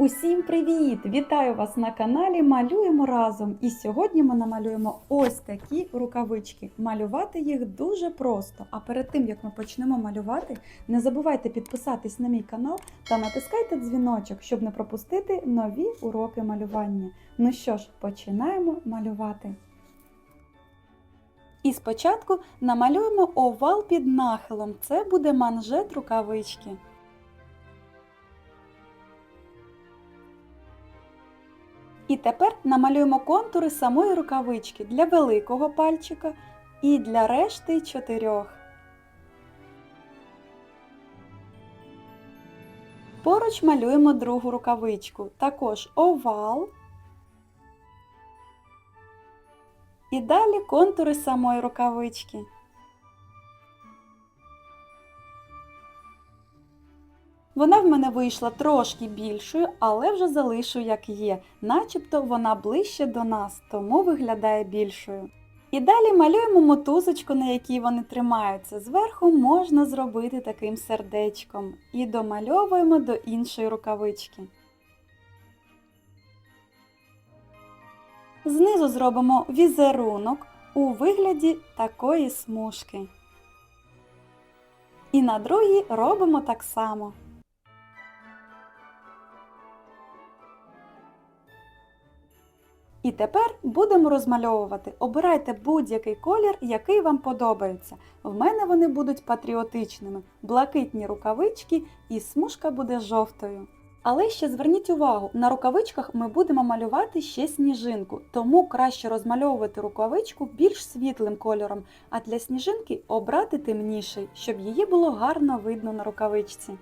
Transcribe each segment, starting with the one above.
Усім привіт! Вітаю вас на каналі Малюємо разом. І сьогодні ми намалюємо ось такі рукавички. Малювати їх дуже просто. А перед тим як ми почнемо малювати, не забувайте підписатись на мій канал та натискайте дзвіночок, щоб не пропустити нові уроки малювання. Ну що ж, починаємо малювати. І спочатку намалюємо овал під нахилом. Це буде манжет рукавички. І тепер намалюємо контури самої рукавички для великого пальчика і для решти чотирьох. Поруч малюємо другу рукавичку, також овал. І далі контури самої рукавички. Вона в мене вийшла трошки більшою, але вже залишу як є, начебто вона ближче до нас, тому виглядає більшою. І далі малюємо мотузочку, на якій вони тримаються. Зверху можна зробити таким сердечком. І домальовуємо до іншої рукавички. Знизу зробимо візерунок у вигляді такої смужки. І на другій робимо так само. І тепер будемо розмальовувати. Обирайте будь-який колір, який вам подобається. В мене вони будуть патріотичними, блакитні рукавички і смужка буде жовтою. Але ще зверніть увагу, на рукавичках ми будемо малювати ще сніжинку, тому краще розмальовувати рукавичку більш світлим кольором, а для сніжинки обрати темніший, щоб її було гарно видно на рукавичці.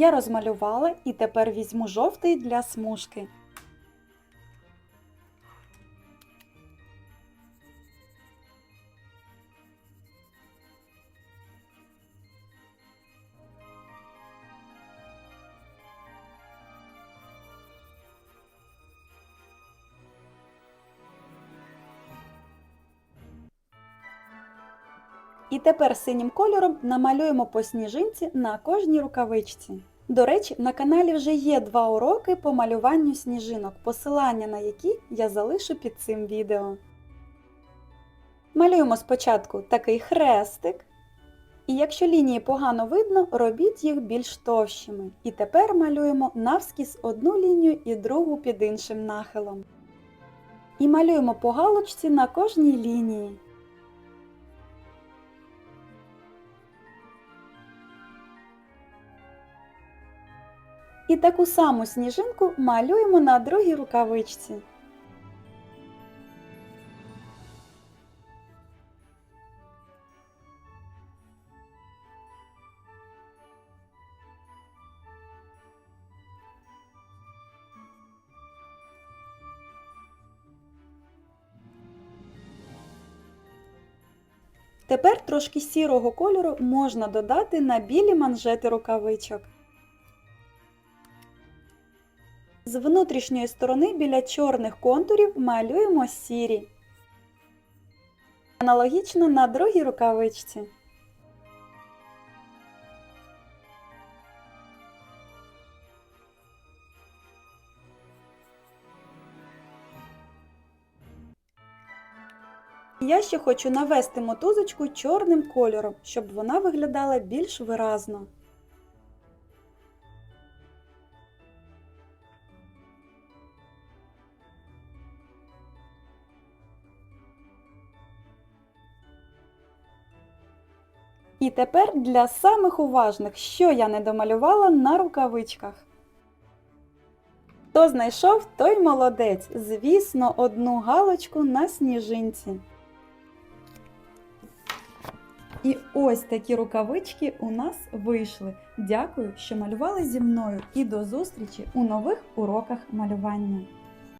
Я розмалювала і тепер візьму жовтий для смужки. І тепер синім кольором намалюємо по сніжинці на кожній рукавичці. До речі, на каналі вже є два уроки по малюванню сніжинок, посилання на які я залишу під цим відео. Малюємо спочатку такий хрестик. І якщо лінії погано видно, робіть їх більш товщими. І тепер малюємо навскіз одну лінію і другу під іншим нахилом. І малюємо по галочці на кожній лінії. І таку саму сніжинку малюємо на другій рукавичці. Тепер трошки сірого кольору можна додати на білі манжети рукавичок. З внутрішньої сторони біля чорних контурів малюємо сірі. Аналогічно на другій рукавичці. Я ще хочу навести мотузочку чорним кольором, щоб вона виглядала більш виразно. І тепер для самих уважних, що я не домалювала на рукавичках. Хто знайшов, той молодець. Звісно, одну галочку на сніжинці. І ось такі рукавички у нас вийшли. Дякую, що малювали зі мною і до зустрічі у нових уроках малювання.